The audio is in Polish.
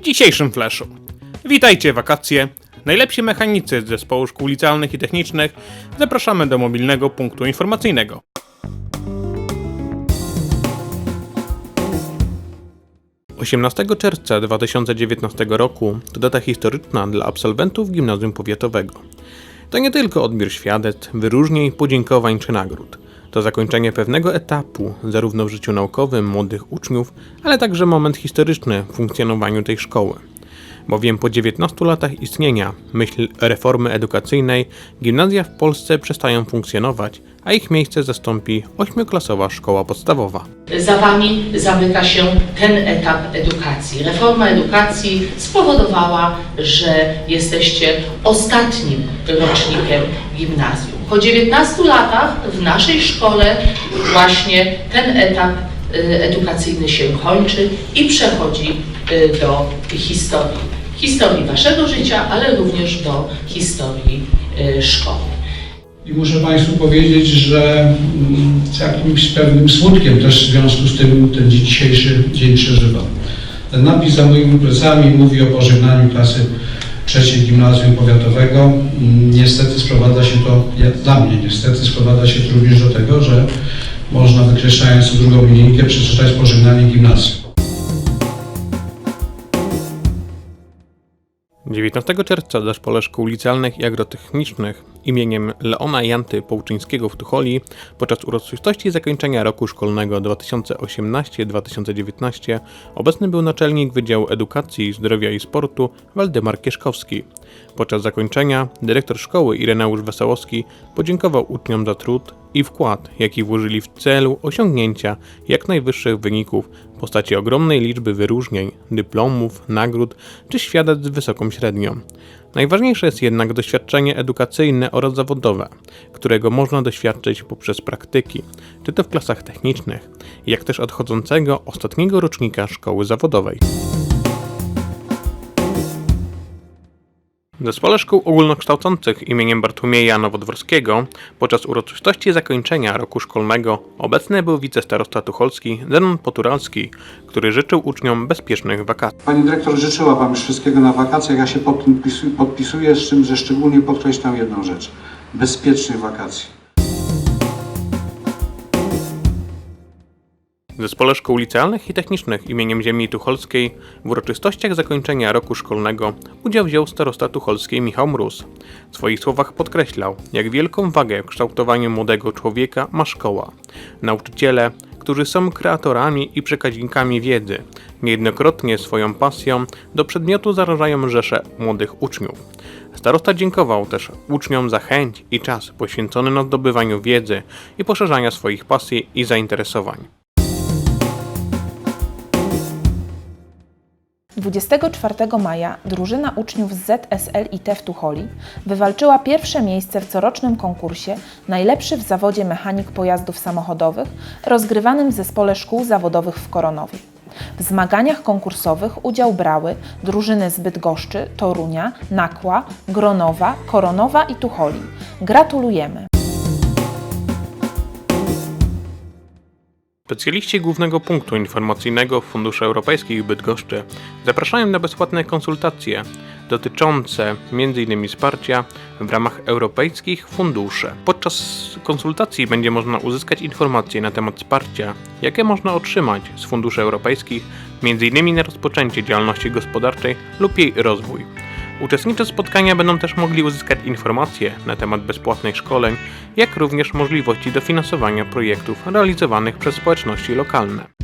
W dzisiejszym flashu. Witajcie wakacje. Najlepsi mechanicy z zespołu szkół licealnych i technicznych zapraszamy do mobilnego punktu informacyjnego. Osiemnastego czerwca 2019 roku to data historyczna dla absolwentów Gimnazjum Powiatowego. To nie tylko odbiór świadectw, wyróżnień, podziękowań czy nagród. To zakończenie pewnego etapu, zarówno w życiu naukowym młodych uczniów, ale także moment historyczny w funkcjonowaniu tej szkoły. Bowiem po 19 latach istnienia, myśl reformy edukacyjnej, gimnazja w Polsce przestają funkcjonować, a ich miejsce zastąpi ośmioklasowa szkoła podstawowa. Za Wami zamyka się ten etap edukacji. Reforma edukacji spowodowała, że jesteście ostatnim rocznikiem gimnazjum. Po 19 latach w naszej szkole właśnie ten etap y, edukacyjny się kończy i przechodzi y, do historii. Historii Waszego życia, ale również do historii y, szkoły. I muszę Państwu powiedzieć, że mm, z jakimś pewnym smutkiem też w związku z tym ten dzisiejszy dzień przeżywam. Ten napis za moimi plecami mówi o pożegnaniu klasy trzeciej gimnazjum powiatowego. Mm, Niestety sprowadza się to, dla mnie niestety sprowadza się to również do tego, że można wykreślając drugą linijkę przeczytać pożegnanie gimnazjum. 19 czerwca do Szkole Szkół Licealnych i Agrotechnicznych imieniem Leona Janty Połczyńskiego w Tucholi podczas uroczystości zakończenia roku szkolnego 2018-2019 obecny był naczelnik Wydziału Edukacji, Zdrowia i Sportu Waldemar Kieszkowski. Podczas zakończenia dyrektor szkoły Ireneusz Wesołowski podziękował uczniom za trud i wkład, jaki włożyli w celu osiągnięcia jak najwyższych wyników w postaci ogromnej liczby wyróżnień, dyplomów, nagród czy świadectw z wysoką średnią. Najważniejsze jest jednak doświadczenie edukacyjne oraz zawodowe, którego można doświadczyć poprzez praktyki, czy to w klasach technicznych, jak też odchodzącego ostatniego rocznika szkoły zawodowej. Zespole Szkół Ogólnokształcących imieniem Bartłomieja Nowodworskiego podczas uroczystości zakończenia roku szkolnego obecny był wicestarosta tucholski Zenon Poturalski, który życzył uczniom bezpiecznych wakacji. Pani dyrektor życzyła Wam wszystkiego na wakacjach. Ja się pod tym pisu- podpisuję, z czym, że szczególnie podkreślam jedną rzecz. Bezpiecznych wakacji. W Zespole Szkół Licealnych i Technicznych imieniem Ziemi Tucholskiej w uroczystościach zakończenia roku szkolnego udział wziął starosta tucholskiej Michał Mróz. W swoich słowach podkreślał, jak wielką wagę w kształtowaniu młodego człowieka ma szkoła. Nauczyciele, którzy są kreatorami i przekaźnikami wiedzy, niejednokrotnie swoją pasją do przedmiotu zarażają rzesze młodych uczniów. Starosta dziękował też uczniom za chęć i czas poświęcony na zdobywaniu wiedzy i poszerzania swoich pasji i zainteresowań. 24 maja drużyna uczniów z ZSLIT w Tucholi wywalczyła pierwsze miejsce w corocznym konkursie Najlepszy w zawodzie mechanik pojazdów samochodowych rozgrywanym w Zespole Szkół Zawodowych w Koronowie. W zmaganiach konkursowych udział brały drużyny z Bydgoszczy, Torunia, Nakła, Gronowa, Koronowa i Tucholi. Gratulujemy! Specjaliści Głównego Punktu Informacyjnego Funduszy Europejskich w Bydgoszczy zapraszają na bezpłatne konsultacje dotyczące m.in. wsparcia w ramach europejskich funduszy. Podczas konsultacji będzie można uzyskać informacje na temat wsparcia, jakie można otrzymać z funduszy europejskich, m.in. na rozpoczęcie działalności gospodarczej lub jej rozwój. Uczestnicy spotkania będą też mogli uzyskać informacje na temat bezpłatnych szkoleń, jak również możliwości dofinansowania projektów realizowanych przez społeczności lokalne.